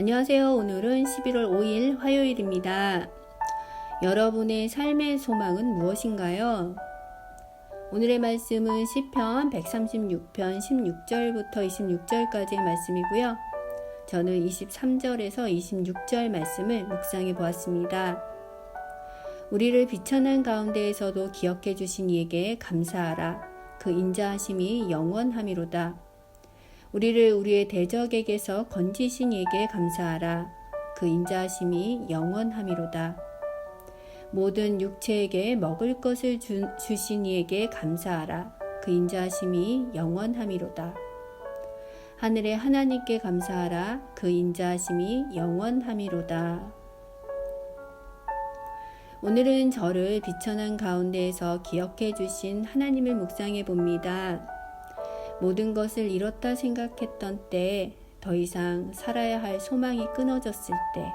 안녕하세요. 오늘은 11월 5일 화요일입니다. 여러분의 삶의 소망은 무엇인가요? 오늘의 말씀은 시편 136편 16절부터 26절까지의 말씀이고요. 저는 23절에서 26절 말씀을 묵상해 보았습니다. 우리를 비천한 가운데에서도 기억해 주신 이에게 감사하라. 그 인자하심이 영원함이로다. 우리를 우리의 대적에게서 건지신 이에게 감사하라. 그 인자하심이 영원함이로다. 모든 육체에게 먹을 것을 주, 주신 이에게 감사하라. 그 인자하심이 영원함이로다. 하늘의 하나님께 감사하라. 그 인자하심이 영원함이로다. 오늘은 저를 비천한 가운데에서 기억해 주신 하나님을 묵상해 봅니다. 모든 것을 잃었다 생각했던 때더 이상 살아야 할 소망이 끊어졌을 때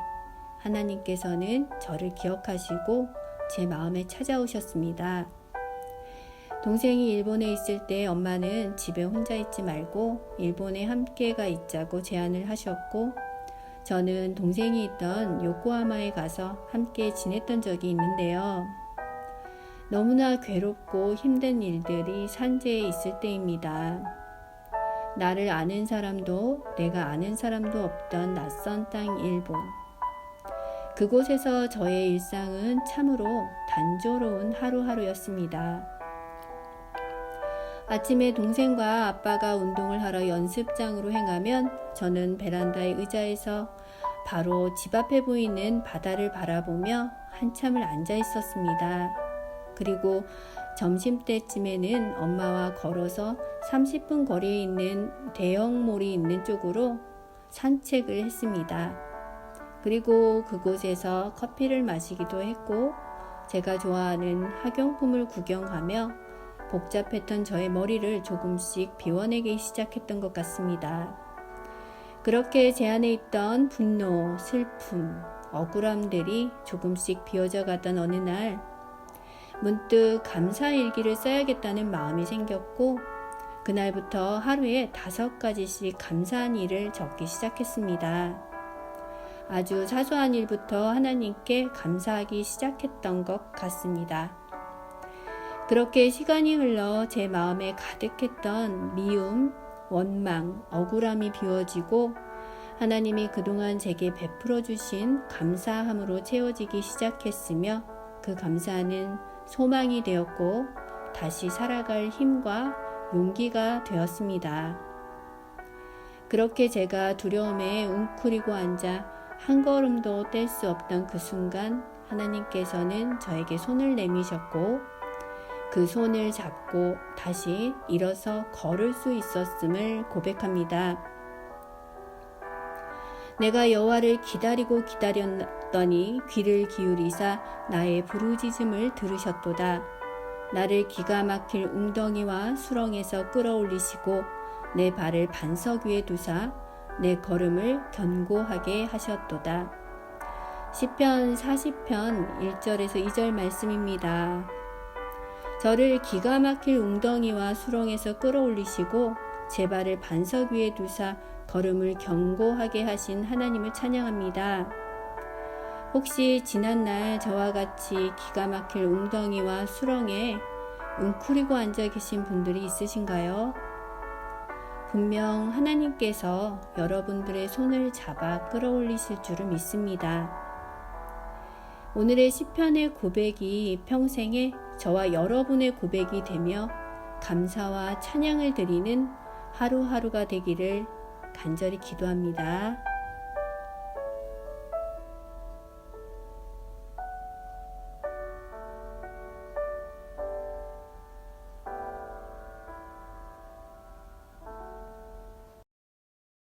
하나님께서는 저를 기억하시고 제 마음에 찾아오셨습니다. 동생이 일본에 있을 때 엄마는 집에 혼자 있지 말고 일본에 함께가 있자고 제안을 하셨고 저는 동생이 있던 요코하마에 가서 함께 지냈던 적이 있는데요. 너무나 괴롭고 힘든 일들이 산재에 있을 때입니다. 나를 아는 사람도 내가 아는 사람도 없던 낯선 땅 일본. 그곳에서 저의 일상은 참으로 단조로운 하루하루였습니다. 아침에 동생과 아빠가 운동을 하러 연습장으로 행하면 저는 베란다의 의자에서 바로 집 앞에 보이는 바다를 바라보며 한참을 앉아 있었습니다. 그리고 점심때쯤에는 엄마와 걸어서 30분 거리에 있는 대형몰이 있는 쪽으로 산책을 했습니다. 그리고 그곳에서 커피를 마시기도 했고 제가 좋아하는 학용품을 구경하며 복잡했던 저의 머리를 조금씩 비워내기 시작했던 것 같습니다. 그렇게 제 안에 있던 분노, 슬픔, 억울함들이 조금씩 비워져 가던 어느 날 문득 감사 일기를 써야겠다는 마음이 생겼고 그날부터 하루에 다섯 가지씩 감사한 일을 적기 시작했습니다. 아주 사소한 일부터 하나님께 감사하기 시작했던 것 같습니다. 그렇게 시간이 흘러 제 마음에 가득했던 미움, 원망, 억울함이 비워지고 하나님이 그동안 제게 베풀어 주신 감사함으로 채워지기 시작했으며 그 감사는 소망이 되었고 다시 살아갈 힘과 용기가 되었습니다. 그렇게 제가 두려움에 웅크리고 앉아 한 걸음도 뗄 수 없던 그 순간 하나님께서는 저에게 손을 내미셨고 그 손을 잡고 다시 일어서 걸을 수 있었음을 고백합니다. 내가 여호와를 기다리고 기다렸 더니 귀를 기울이사 나의 부르짖음을 들으셨도다. 나를 기가 막힐 웅덩이와 수렁에서 끌어올리시고 내 발을 반석 위에 두사 내 걸음을 견고하게 하셨도다. 시편 40편 1절에서 2절 말씀입니다. 저를 기가 막힐 웅덩이와 수렁에서 끌어올리시고 제 발을 반석 위에 두사 걸음을 견고하게 하신 하나님을 찬양합니다. 혹시 지난날 저와 같이 기가 막힐 웅덩이와 수렁에 웅크리고 앉아 계신 분들이 있으신가요? 분명 하나님께서 여러분들의 손을 잡아 끌어올리실 줄을 믿습니다. 오늘의 시편의 고백이 평생에 저와 여러분의 고백이 되며 감사와 찬양을 드리는 하루하루가 되기를 간절히 기도합니다.